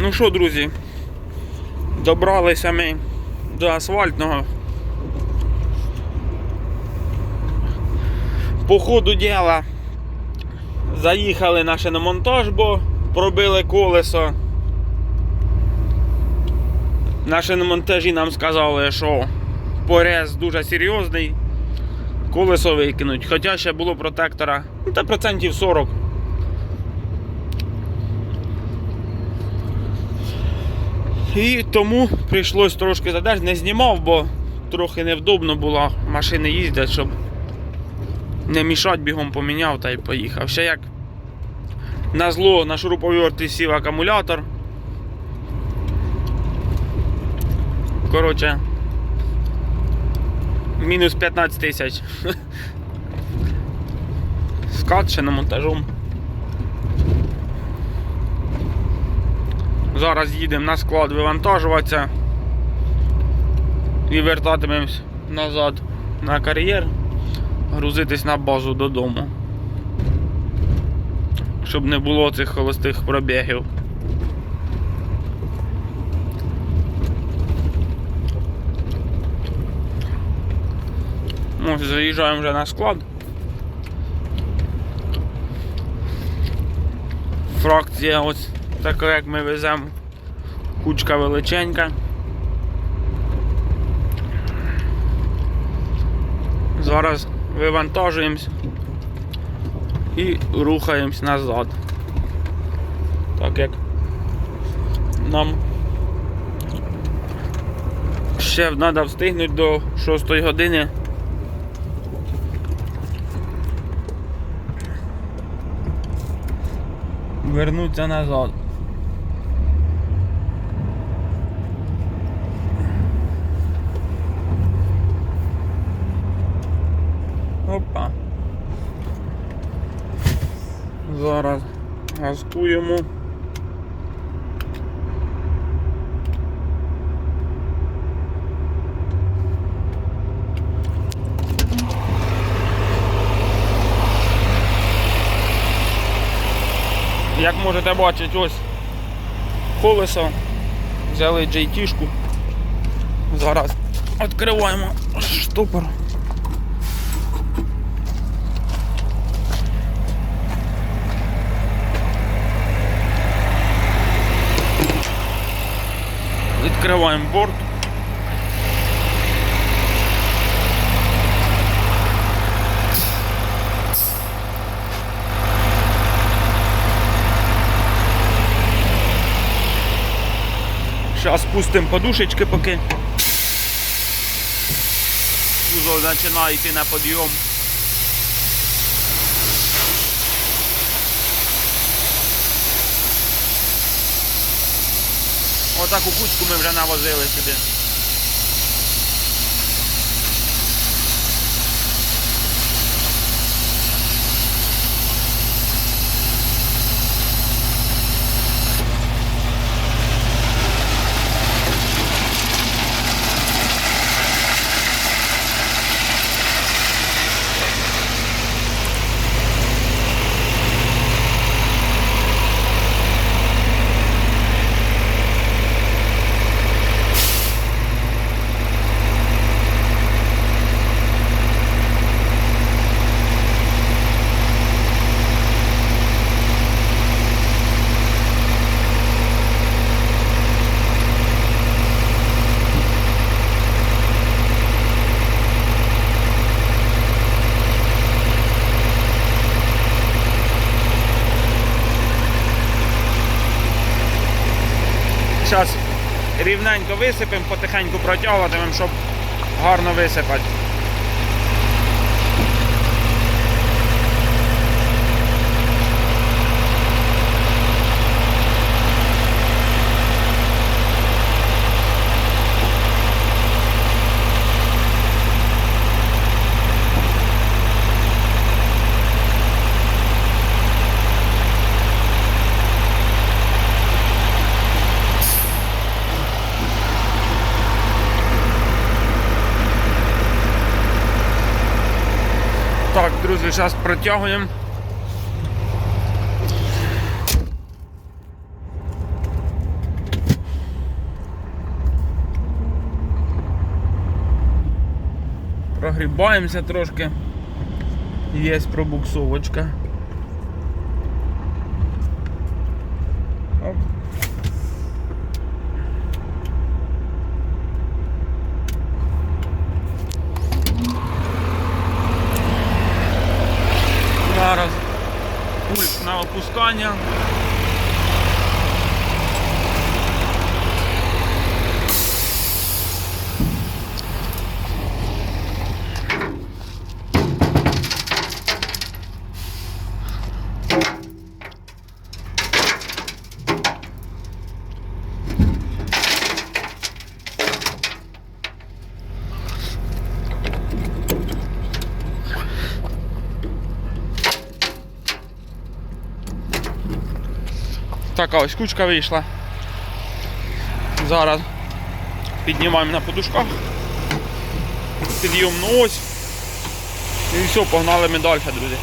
Ну що, друзі, добралися ми до асфальтного. По ходу діла заїхали на монтаж, бо пробили колесо. Наші на монтажі нам сказали, що порез дуже серйозний, колесо викинуть. Хоча ще було протектора, ну та процентів 40. І тому прийшлось трошки задержати, не знімав, бо трохи невдобно було, машини їздять, щоб не мішати, бігом поміняв та й поїхав. Ще як на зло на шуруповерті сів акумулятор. Коротше, мінус 15 тисяч. Скат ще на монтажом. Зараз їдемо на склад вивантажуватися і вертатимемось назад на кар'єр, грузитись на базу додому. Щоб не було цих холостих пробігів. Ось заїжджаємо вже на склад. Фракція ось така, як ми веземо. Кучка величенька. Зараз вивантажуємось і рухаємось назад. Так як нам ще треба встигнути до 6 години. Вернуться назад. Опа. Зараз газкуємо. Як можете бачити, ось колесо. Взяли JT-шку. Зараз відкриваємо штопор. Відкриваємо борт. Зараз спустимо подушечки поки. Кузов починає йти на підйом. Отаку кучку ми вже навозили сюди. Зараз рівненько висипемо, потихеньку протягуватимемо, щоб гарно висипати. Так, друзі, зараз протягуємо. Прогрібаємося трошки. Є пробуксовочка. Зараз пульс на опускання. Така ось кучка вийшла. Зараз піднімаємо на подушках. Підйомну ось. І все, погнали ми далі, друзі.